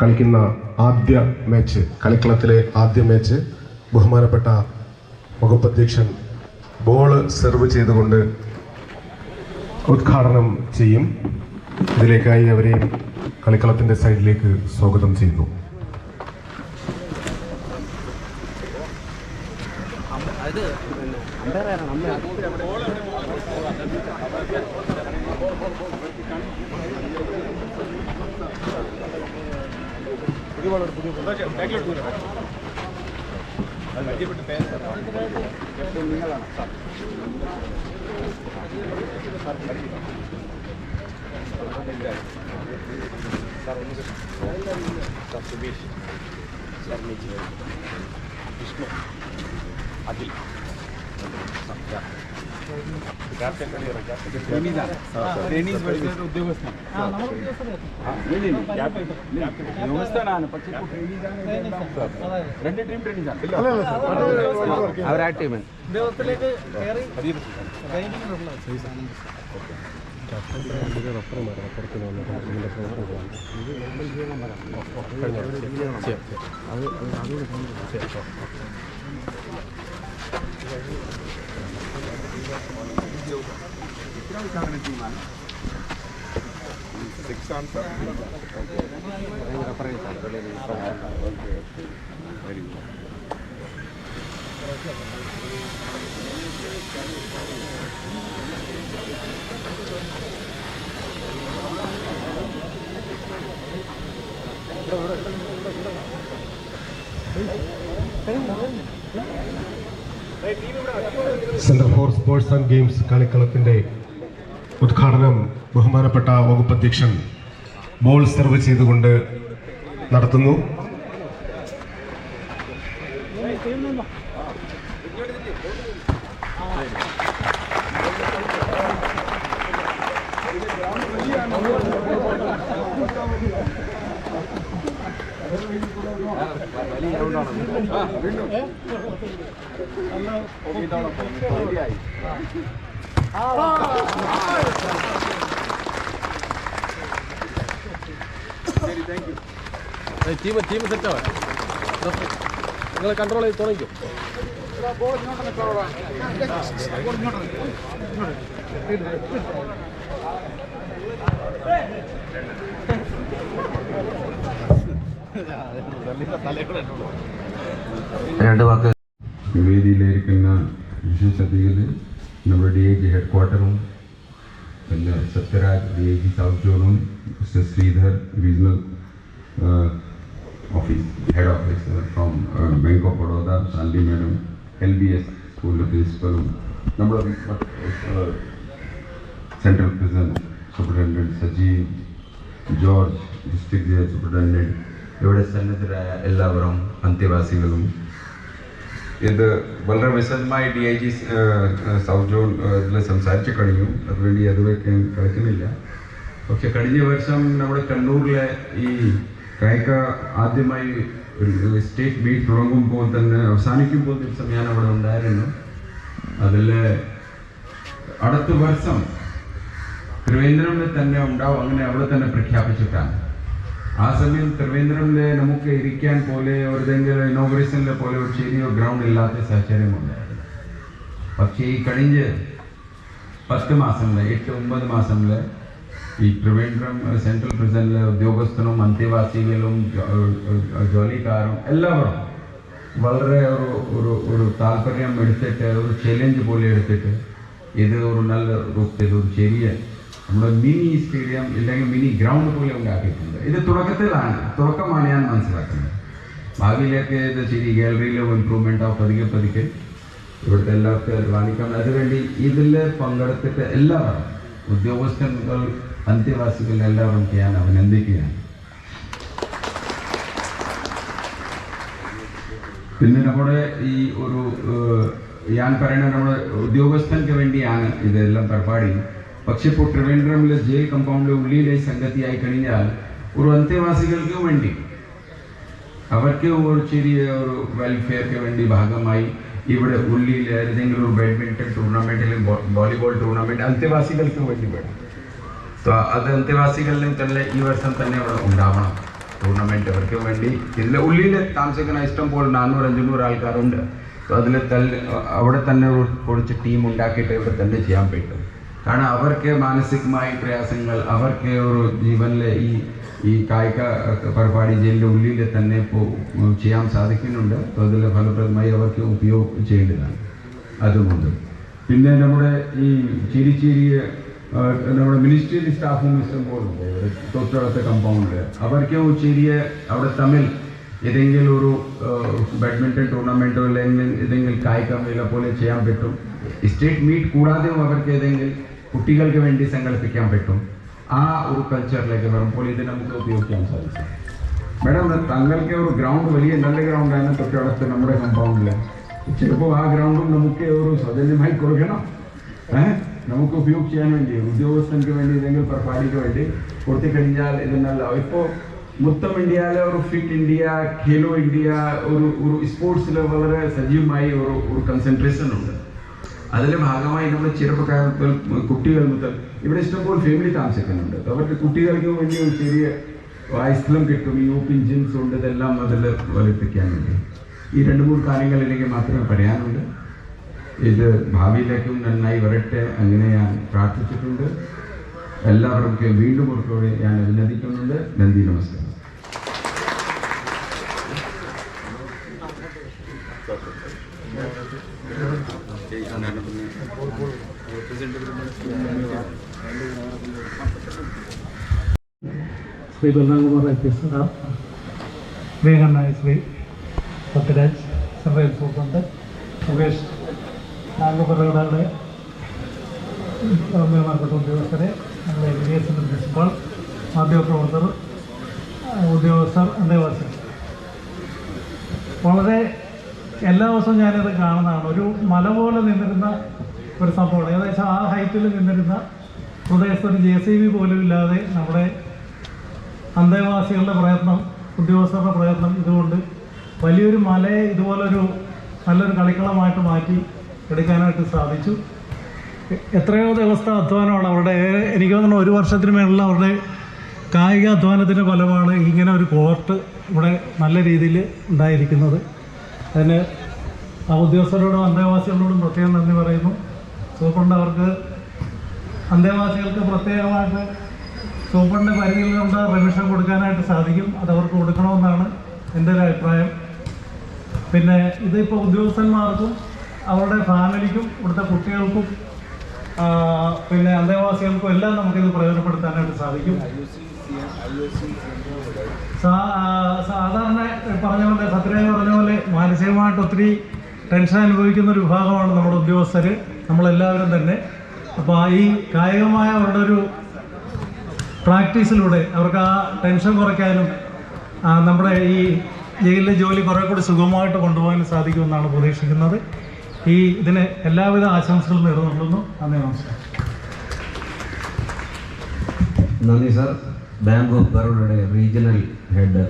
കളിക്കുന്ന ആദ്യ മാച്ച് കളിക്കളത്തിലെ ആദ്യ മാച്ച് ബഹുമാനപ്പെട്ട വകുപ്പധ്യക്ഷൻ ബോൾ സെർവ് ചെയ്തുകൊണ്ട് ഉദ്ഘാടനം ചെയ്യും. ഇതിലേക്കായി അവരെയും കളിക്കളത്തിന്റെ സൈഡിലേക്ക് സ്വാഗതം ചെയ്യുന്നു. ഉദ്യോഗസ്ഥനാണ് പക്ഷേ ഇപ്പോൾ trainees ആണ് ഇതെല്ലാം. രണ്ട് ടീം ട്രെയിനിങ് ആണ് അവർ ആ ടീമൻ ഉദ്യോഗത്തിലേക്ക് കയറി six answer reference okay very good right ನೀವು ಕೂಡ centre for sports and games കളിക്കളത്തിന്റെ ഉദ്ഘാടനം ബഹുമാനപ്പെട്ട വകുപ്പ് അധ്യക്ഷൻ ബോൾ സെർവ് ചെയ്തുകൊണ്ട് നടത്തുന്നു. ടീം ടീം സെറ്റാവാ നിങ്ങൾ കൺട്രോൾ ചെയ്ത് തുടങ്ങിക്കും രണ്ട് വാക്ക്. വേദിയിലിരിക്കുന്ന വിശേഷ അതിഥികൾ നമ്മുടെ ഡി ഐ ജി ഹെഡ് ക്വാർട്ടറും പിന്നെ Sathyaraj D I G south സോണും mister Sreedhar regional office head office from bank of Baroda Sally madam L B S സ്കൂളിലെ പ്രിൻസിപ്പലും നമ്മുടെ central prison superintendent Sajeev George district jail superintendent ഇവിടെ സന്നദ്ധരായ എല്ലാവരും അന്ത്യവാസികളും. ഇത് വളരെ വിശദമായി ഡി ഐ ജി സോൺ ഇതിൽ സംസാരിച്ചു കഴിഞ്ഞു. അതുവേണ്ടി അതുവരെ കളിക്കുന്നില്ല പക്ഷെ കഴിഞ്ഞ വർഷം നമ്മുടെ കണ്ണൂരിലെ ഈ കായിക ആദ്യമായി ഒരു സ്റ്റേറ്റ് മീറ്റ് തുടങ്ങുമ്പോൾ തന്നെ അവസാനിക്കുമ്പോൾ ദിവസം ഞാൻ അവിടെ ഉണ്ടായിരുന്നു. അതിൽ അടുത്ത വർഷം തിരുവേന്ദ്രമിൽ തന്നെ ഉണ്ടാവും അങ്ങനെ അവിടെ തന്നെ പ്രഖ്യാപിച്ചിട്ടാണ്. ആ സമയം തിരുവേന്ദ്രമിൽ നമുക്ക് ഇരിക്കാൻ പോലെ ഏതെങ്കിലും ഇനോഗ്രേഷനിലെ പോലെ ഒരു ചെറിയ ഗ്രൗണ്ട് ഇല്ലാത്ത സാഹചര്യമുണ്ടായിരുന്നു പക്ഷേ ഈ കഴിഞ്ഞ് പത്ത് മാസമിൽ എട്ട് ഒമ്പത് മാസമിൽ ഈ ത്രിവേന്ദ്രം സെൻട്രൽ പ്രിസണിലെ ഉദ്യോഗസ്ഥനും ഏഹ് ജോലിക്കാരും എല്ലാവരും വളരെ ഒരു ഒരു ഒരു താല്പര്യം എടുത്തിട്ട് ഒരു ചലഞ്ച് പോലെ എടുത്തിട്ട് ഇത് ഒരു നല്ല രൂപത്തിൽ ഒരു ചെറിയ നമ്മുടെ മിനി സ്റ്റേഡിയം ഇല്ലെങ്കിൽ മിനി ഗ്രൗണ്ട് പോലെ ഉണ്ടാക്കിയിട്ടുണ്ട് ഇത് തുടക്കത്തിലാണ്. തുടക്കമാണ് ഞാൻ മനസ്സിലാക്കുന്നത്. ഭാവിയിലേക്ക് ഇത് ശരി ഗാലറിയിലും ഇമ്പ്രൂവ്മെന്റ് ആ പതുക്കെ പതുക്കെ. ഇവിടുത്തെ എല്ലാവർക്കും അത് കാണിക്കാം. അതുവേണ്ടി ഇതിൽ പങ്കെടുത്തിട്ട് എല്ലാവരും ഉദ്യോഗസ്ഥകൾ അന്ത്യവാസികൾ എല്ലാവരും ഞാൻ അഭിനന്ദിക്കുകയാണ്. പിന്നെ നമ്മുടെ ഈ ഒരു ഞാൻ പറയുന്നത് നമ്മുടെ ഉദ്യോഗസ്ഥർക്ക് വേണ്ടിയാണ് ഇതെല്ലാം പരിപാടി. പക്ഷെ ഇപ്പോൾ ട്രിവാൻഡ്രമിലെ ജയിൽ കമ്പൗണ്ടിലെ സംഗതി സംഗതിയായി കഴിഞ്ഞാൽ ഒരു അന്തേവാസികൾക്ക് വേണ്ടി അവർക്ക് ഒരു ചെറിയ ഒരു വെൽഫെയർക്ക് വേണ്ടി ഭാഗമായി ഇവിടെ ഉള്ളിയിൽ ഏതെങ്കിലും ഒരു ബാഡ്മിന്റൺ ടൂർണമെന്റ് അല്ലെങ്കിൽ വോളിബോൾ ടൂർണമെന്റ് അന്തേവാസികൾക്ക് വേണ്ടി വേണം. അത് അന്തേവാസികളിലും തന്നെ ഈ വർഷം തന്നെ ഇവിടെ ഉണ്ടാവണം. ടൂർണമെന്റ് അവർക്ക് വേണ്ടി. ഇതിലെ ഉള്ളിൽ താമസിക്കുന്ന ഇഷ്ടം പോലെ നാനൂറ് അഞ്ഞൂറ് ആൾക്കാരുണ്ട്. അതിൽ തന്നെ അവിടെ തന്നെ കുറച്ച് ടീം ഉണ്ടാക്കിയിട്ട് ഇവിടെ തന്നെ ചെയ്യാൻ പറ്റും. കാരണം അവർക്ക് മാനസികമായി പ്രയാസങ്ങൾ അവർക്ക് ഒരു ജീവനിലെ ഈ ഈ കായിക പരിപാടി ജയിലിന്റെ ഉള്ളിൽ തന്നെ ഇപ്പോൾ ചെയ്യാൻ സാധിക്കുന്നുണ്ട്. അപ്പോൾ അതിൽ ഫലപ്രദമായി അവർക്ക് ഉപയോഗം ചെയ്യേണ്ടതാണ്. അതുകൊണ്ട്. പിന്നെ നമ്മുടെ ഈ ചിരി ചിരിയ നമ്മുടെ മിനിസ്ട്രിയിൽ സ്റ്റാഫും ഇഷ്ടം പോലുണ്ട് തൊട്ടടുത്ത കമ്പൗണ്ടിൽ അവർക്ക് ചെറിയ അവിടെ തമ്മിൽ ഏതെങ്കിലും ഒരു ബാഡ്മിന്റൺ ടൂർണമെന്റോ അല്ലെങ്കിൽ ഏതെങ്കിലും കായിക മേള പോലെ ചെയ്യാൻ പറ്റും. സ്റ്റേറ്റ് മീറ്റ് കൂടാതെയും അവർക്ക് ഏതെങ്കിലും കുട്ടികൾക്ക് വേണ്ടി സങ്കല്പിക്കാൻ പറ്റും. ആ ഒരു കൾച്ചറിലേക്ക് വരുമ്പോൾ ഇത് നമുക്ക് ഉപയോഗിക്കാൻ സാധിക്കും മേഡം തങ്ങൾക്ക് ഒരു ഗ്രൗണ്ട് വലിയ നല്ല ഗ്രൗണ്ടാണ് തൊട്ടടുത്ത് നമ്മുടെ കമ്പൗണ്ടിൽ ചിലപ്പോൾ ആ ഗ്രൗണ്ടും നമുക്ക് ഒരു സൗജന്യമായി കൊടുക്കണം. ഏഹ് നമുക്ക് ഉപയോഗിക്കാൻ വേണ്ടി ഉദ്യോഗസ്ഥർക്ക് വേണ്ടി ഇല്ലെങ്കിൽ പരിപാടിക്ക് വേണ്ടി കൊടുത്തു കഴിഞ്ഞാൽ ഇത് നല്ല ഇപ്പോൾ മൊത്തം ഇന്ത്യയിലെ ഒരു ഫിറ്റ് ഇന്ത്യ ഖേലോ ഇന്ത്യ ഒരു ഒരു സ്പോർട്സിൽ വളരെ സജീവമായി ഒരു ഒരു കൺസെൻട്രേഷൻ ഉണ്ട്. അതിന്റെ ഭാഗമായി നമ്മൾ ചെറുപ്പക്കാർ മുതൽ കുട്ടികൾ മുതൽ ഇവിടെ ഇഷ്ടംപോലെ ഫാമിലി താമസിക്കുന്നുണ്ട്. അവർക്ക് കുട്ടികൾക്ക് വലിയ ചെറിയ ഐസ്ക്രീം കിട്ടും. ഈ ഓപ്പൺ ജിംസ് ഉണ്ട് ഇതെല്ലാം അതിൽ വലിപ്പിക്കാൻ വേണ്ടി. ഈ രണ്ട് മൂന്ന് കാര്യങ്ങൾ എനിക്ക് മാത്രമേ പറയാനുണ്ട് ഇത് ഭാവിയിലേക്കും നന്നായി വരട്ടെ അങ്ങനെ ഞാൻ പ്രാർത്ഥിച്ചിട്ടുണ്ട്. എല്ലാവർക്കും വീണ്ടും ഒരിക്കൽ ഞാൻ അഭിനന്ദിക്കുന്നുണ്ട്. നന്ദി നമസ്കാരം. Shri Brindakumar I P S sir വേഗനായ Shri Prithviraj central superintendent Mukesh നാഗപുരകളുടെ ബഹുമാനപ്പെട്ട ഉദ്യോഗസ്ഥരെ നമ്മുടെ ബി എസ് എന്റെ പ്രിൻസിപ്പാൾ മാധ്യമപ്രവർത്തകർ ഉദ്യോഗസ്ഥർ അന്തേവാസികൾ. വളരെ എല്ലാ ദിവസവും ഞാനിത് കാണുന്നതാണ്. ഒരു മല പോലെ നിന്നിരുന്ന ഒരു സംഭവമാണ്. ഏകദേശം ആ ഹൈറ്റിൽ നിന്നിരുന്ന പ്രദേശത്ത് ഒരു ജെ സി ബി പോലും ഇല്ലാതെ നമ്മുടെ അന്തേവാസികളുടെ പ്രയത്നം ഉദ്യോഗസ്ഥരുടെ പ്രയത്നം ഇതുകൊണ്ട് വലിയൊരു മലയെ ഇതുപോലൊരു നല്ലൊരു കളിക്കളമായിട്ട് മാറ്റി എടുക്കാനായിട്ട് സാധിച്ചു. എത്രയോ ദിവസത്തെ അധ്വാനമാണ് അവരുടെ എനിക്ക് തോന്നുന്നു ഒരു വർഷത്തിന് മേലുള്ള അവരുടെ കായിക അധ്വാനത്തിന്റെ ഫലമാണ് ഇങ്ങനെ ഒരു കോർട്ട് ഇവിടെ നല്ല രീതിയിൽ ഉണ്ടായിരിക്കുന്നത്. അതിന് ആ ഉദ്യോഗസ്ഥരോടും അന്തേവാസികളോടും പ്രത്യേകം നന്ദി പറയുന്നു. സൂപ്രണ്ട് അവർക്ക് അന്തേവാസികൾക്ക് പ്രത്യേകമായിട്ട് സൂപ്രണ്ട് കൊണ്ട് റെമിഷൻ കൊടുക്കാനായിട്ട് സാധിക്കും അത് അവർക്ക് കൊടുക്കണമെന്നാണ് എന്റെ ഒരു അഭിപ്രായം. പിന്നെ ഇതിപ്പോൾ ഉദ്യോഗസ്ഥന്മാർക്കും അവരുടെ ഫാമിലിക്കും ഇവിടുത്തെ കുട്ടികൾക്കും പിന്നെ അന്തേവാസികൾക്കും എല്ലാം നമുക്കിത് പ്രയോജനപ്പെടുത്താനായിട്ട് സാധിക്കും. സാധാരണ പറഞ്ഞ പോലെ സത്രായി പറഞ്ഞ പോലെ മാനസികമായിട്ട് ഒത്തിരി ടെൻഷൻ അനുഭവിക്കുന്ന ഒരു വിഭാഗമാണ് നമ്മുടെ ഉദ്യോഗസ്ഥർ നമ്മളെല്ലാവരും തന്നെ. അപ്പോൾ ഈ കായികമായ അവരുടെ ഒരു പ്രാക്ടീസിലൂടെ അവർക്ക് ആ ടെൻഷൻ കുറയ്ക്കാനും നമ്മുടെ ഈ ജയിലിലെ ജോലി കുറേ കൂടി സുഗമമായിട്ട് കൊണ്ടുപോകാൻ സാധിക്കുമെന്നാണ് പ്രതീക്ഷിക്കുന്നത്. ഈ ഇതിന് എല്ലാവിധ ആശംസകളും നേർന്നുകൊള്ളുന്നു നന്ദി നമസ്കാരം. നന്ദി സർ. ബാങ്ക് ഓഫ് ബറോഡയുടെ റീജിയണൽ ഹെഡ്